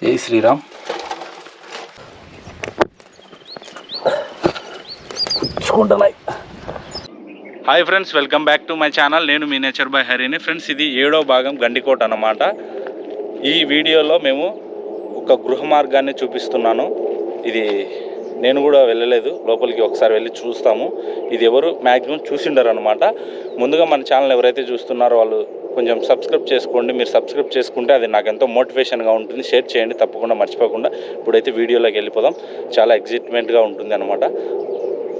జై Shriram. కూర్చుకుంటున్నాయి hi friends welcome back to my channel నేను మీ నేచర్ బై హరిని. ఫ్రెండ్స్ ఇది ఏడో భాగం గండికోట అన్నమాట. ఈ వీడియోలో మేము ఒక గృహ మార్గాన్ని చూపిస్తున్నాను. ఇది నేను కూడా వెళ్ళలేదు. లోపలికి ఒకసారి వెళ్ళి చూస్తాము. ఇది ఎవరు మ్యాక్సిమం చూసిండరు అనమాట ముందుగా మన ఛానల్ ఎవరైతే చూస్తున్నారో వాళ్ళు కొంచెం సబ్స్క్రైబ్ చేసుకోండి. మీరు సబ్స్క్రైబ్ చేసుకుంటే అది నాకు ఎంతో మోటివేషన్గా ఉంటుంది. షేర్ చేయండి. తప్పకుండా మర్చిపోకుండా ఇప్పుడైతే వీడియోలోకి వెళ్ళిపోదాం. చాలా ఎగ్జైట్మెంట్గా ఉంటుంది అనమాట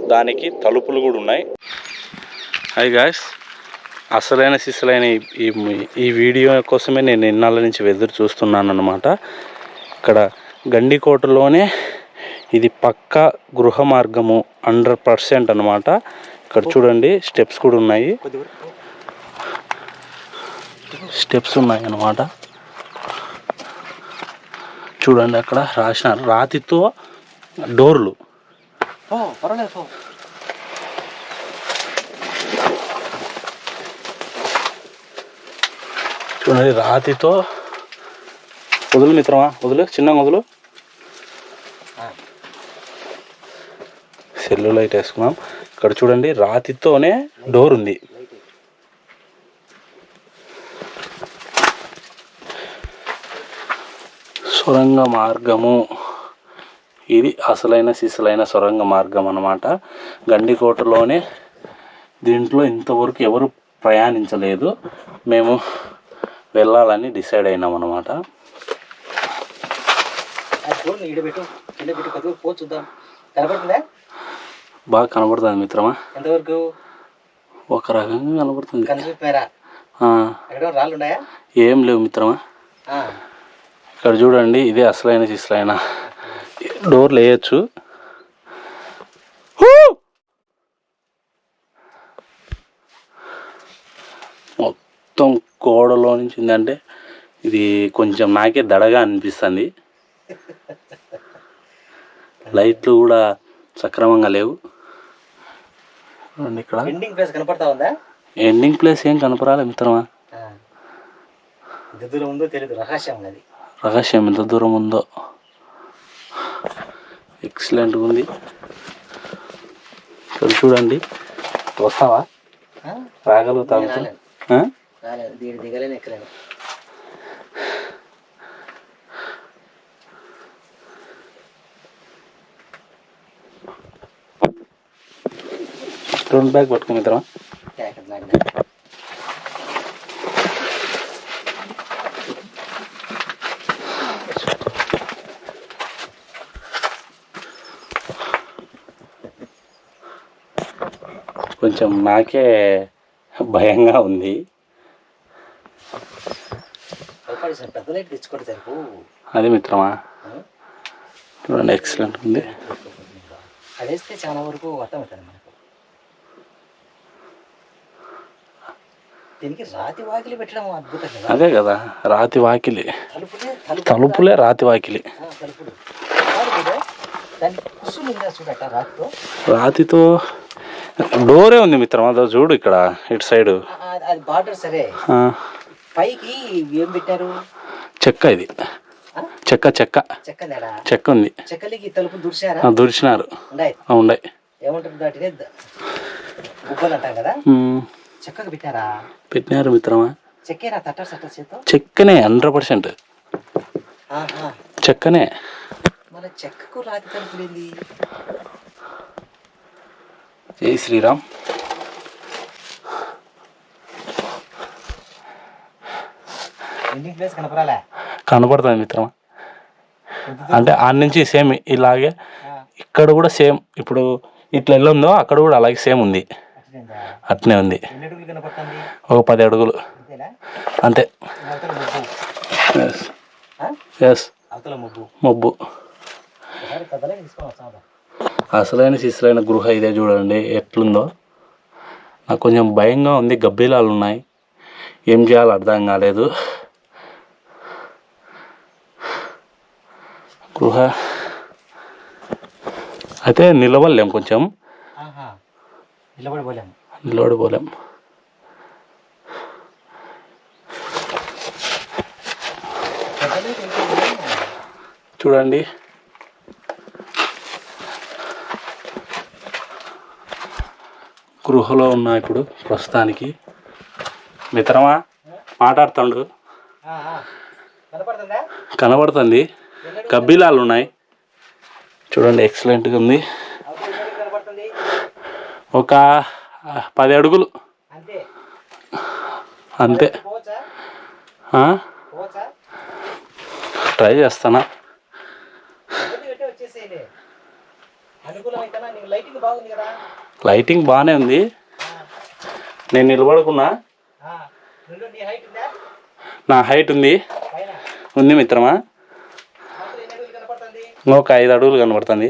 దానికి తలుపులు కూడా ఉన్నాయి. హాయ్ గాయస్ అసలైన సిసలైన ఈ- ఈ ఈ వీడియో కోసమే నేను ఇన్నాళ్ళ నుంచి ఎదురు చూస్తున్నాను అనమాట ఇక్కడ గండికోటలోనే ఇది పక్క గృహ మార్గము హండ్రెడ్ పర్సెంట్ అనమాట ఇక్కడ చూడండి స్టెప్స్ కూడా ఉన్నాయి. స్టెప్స్ ఉన్నాయి అన్నమాట చూడండి అక్కడ రాసినారు రాతితో డోర్లు. చూడండి రాతితో వదులు మిత్రమా? వదులు చిన్న వదులు. సెల్లు లైట్ వేసుకున్నాం. ఇక్కడ చూడండి రాతితోనే డోర్ ఉంది. సొరంగ మార్గము. ఇది అసలైన సిసలైన సొరంగ మార్గం అన్నమాట. గండికోటలోనే దీంట్లో ఇంతవరకు ఎవరు ప్రయాణించలేదు. మేము వెళ్ళాలని డిసైడ్ అయినాం అనమాట బాగా కనబడుతుంది? మిత్రమా. ఎంతవరకు? ఒక రకంగా కనబడుతుంది. ఏం లేవు మిత్రమా. ఇక్కడ చూడండి ఇదే అసలైన సిసలైన డోర్లు వేయచ్చు మొత్తం గోడలో నుంచి ఉందంటే ఇది కొంచెం నాకే దడగా అనిపిస్తుంది. లైట్లు కూడా సక్రమంగా లేవు. ఇక్కడ. ఎండింగ్ ప్లేస్ కనపడతా ఉందా? ఎండింగ్ ప్లేస్ ఏం కనపరాలే మిత్రమా? ఉందో తెలియదు రహస్యం అది. రహస్యం ఎంత దూరం ఉందో. ఎక్సలెంట్గా ఉంది ఇక్కడ చూడండి. వస్తావా? రాగలుగుతావు? రెండు బ్యాగ్ పట్టుకో మిత్రమా? కొంచెం నాకే భయంగా ఉంది. అది మిత్రమా? చూడండి ఎక్సలెంట్ ఉంది. చాలా వరకు అర్థమవుతుంది మనకు. దీనికి రాతి వాకిలి పెట్టడం అద్భుతం అదే కదా రాతి వాకిలి. తలుపులే తలుపు తలుపులే రాతి వాకిలి. రాతితో డోరే ఉంది మిత్రమా అదో చూడు ఇక్కడ ఇటు సైడు. అది బార్డర్ సరే. పైకి ఏం పెట్టారు? చెక్క ఇది? చెక్క చెక్క. చెక్క ఉంది. చెక్కలకి తలుపు ఆ, ఉండే ఏమంటారు దాటినే ద- గుబ్బలు అంటాం కదా? చెక్కకు పెట్టారా? పెట్టినారు మిత్రమా? చెక్కేనా చేతో చెక్కనే హండ్రెడ్ పర్సెంట్. చెక్కనే. మన చెక్కకు రాతి తలుపులు ఏంది? జై శ్రీరామ్. కనపడుతుంది మిత్రమా? అంటే ఆడ నుంచి సేమ్ ఇలాగే ఆ, ఇక్కడ కూడా సేమ్ ఇప్పుడు ఇట్లా ఎల్లుందో అక్కడ కూడా అలాగే సేమ్ ఉంది? అట్నే ఉంది. ఒక పది అడుగులు. అంతే. ఎస్ ఆ? మబ్బు. అసలైన శిశులైన గృహ ఇదే చూడండి ఎట్లుందో. నాకు కొంచెం భయంగా ఉంది గబ్బిలాలు ఉన్నాయి. ఏం చేయాలో అర్థం కాలేదు. గృహ. అయితే నిలవలేం కొంచెం. నిలబడిపోలేం పెద్దలే చూడండి. గృహలో ఉన్నా ఇప్పుడు ప్రస్తుతానికి. మిత్రమా మాట్లాడుతుండు. కనబడుతుంది. కబ్బీలాలు ఉన్నాయి. చూడండి ఎక్సలెంట్గా ఉంది. ఒక పది అడుగులు. అంతే. ట్రై చేస్తానా? లైటింగ్ బాగానే ఉంది. నేను నిలబడుకున్నా. నీ హైట్ ఉందా? ఉంది. మిత్రమా? ఇంకొక ఐదు అడుగులు కనబడుతుంది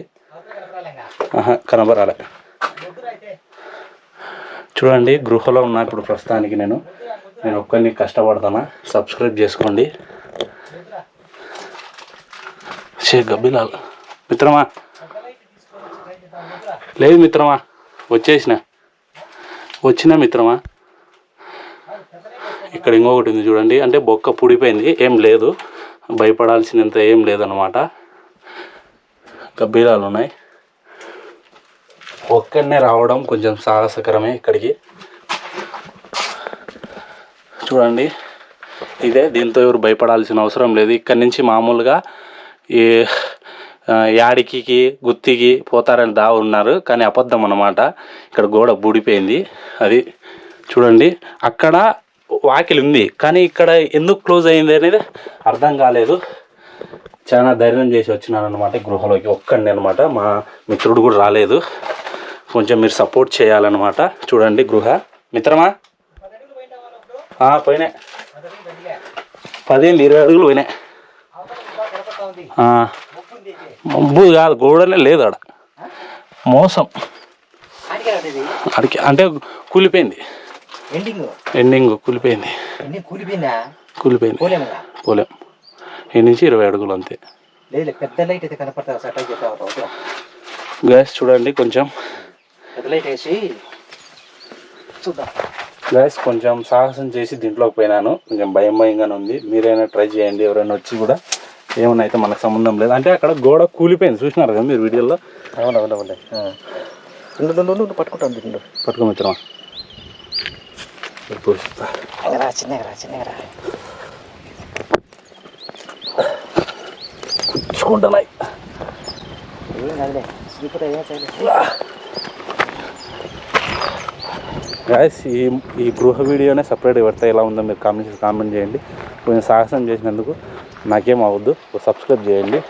కనబరాలే చూడండి గృహలో ఉన్నా ఇప్పుడు ప్రస్తుతానికి నేను. నేను ఒక్కరిని కష్టపడతానా? సబ్స్క్రైబ్ చేసుకోండి. ముగ్గురా షే గబ్బిలాల్. మిత్రమా పెద్ద లైట్ తీసుకొని వచ్చి ట్రై చేద్దాం ముగ్గురా లేదు మిత్రమా వచ్చేసిన. వచ్చినా మిత్రమా? ఇక్కడ ఇంకొకటి ఉంది చూడండి. అంటే బొక్క పుడిపోయింది ఏం లేదు. భయపడాల్సినంత ఏం లేదనమాట గబ్బీలాలు ఉన్నాయి. ఒక్కడనే రావడం కొంచెం సాహసకరమే ఇక్కడికి. చూడండి. ఇదే దీంతో ఎవరు భయపడాల్సిన అవసరం లేదు. ఇక్కడి నుంచి మామూలుగా ఈ యాడికి గుత్తికి పోతారని దా ఉన్నారు కానీ అబద్ధం అన్నమాట. ఇక్కడ గోడ బూడిపోయింది. అది చూడండి. అక్కడ వాకిలి ఉంది కానీ ఇక్కడ ఎందుకు క్లోజ్ అయింది అనేది అర్థం కాలేదు. చాలా ధైర్యం చేసి వచ్చినాను అనమాట గృహలోకి. ఒక్కడిని అనమాట మా మిత్రుడు కూడా రాలేదు. కొంచెం మీరు సపోర్ట్ చేయాలన్నమాట. చూడండి గృహ. మిత్రమా? పోయినాయి. పదిహేను ఇరవై అడుగులు పోయినాయి. మబ్బు కాదు గోడనే లేదు ఆడ. మోసం. అడికి అంటే కూలిపోయింది. ఎండింగ్? ఎండింగ్ కూలిపోయింది. కూలిపోయిందా? పోలేం. ఈ నుంచి ఇరవై అడుగులు అంతే. గ్యాస్ చూడండి కొంచెం. గ్యాస్ కొంచెం సాహసం చేసి దీంట్లోకి పోయినాను. కొంచెం భయం భయంగానే ఉంది. మీరైనా ట్రై చేయండి ఎవరైనా వచ్చి కూడా. ఏమన్నా అయితే మనకు సంబంధం లేదు. అంటే అక్కడ గోడ కూలిపోయింది. చూసినారు కదా మీరు వీడియోలో? అవునవునవును పట్టుకుంటాను పట్టుకో మిత్రమా? చిన్నగా చిన్నగా గుచ్చుకుంటున్నాయి గాయస్ ఈ ఈ గృహ వీడియోనే సపరేట్ పెడతా. ఎలా ఉందో మీరు కామెంట్ కామెంట్ చేయండి. కొంచెం సాహసం చేసినందుకు. నాకేం అవ్వద్దు. సబ్స్క్రైబ్ చేయండి.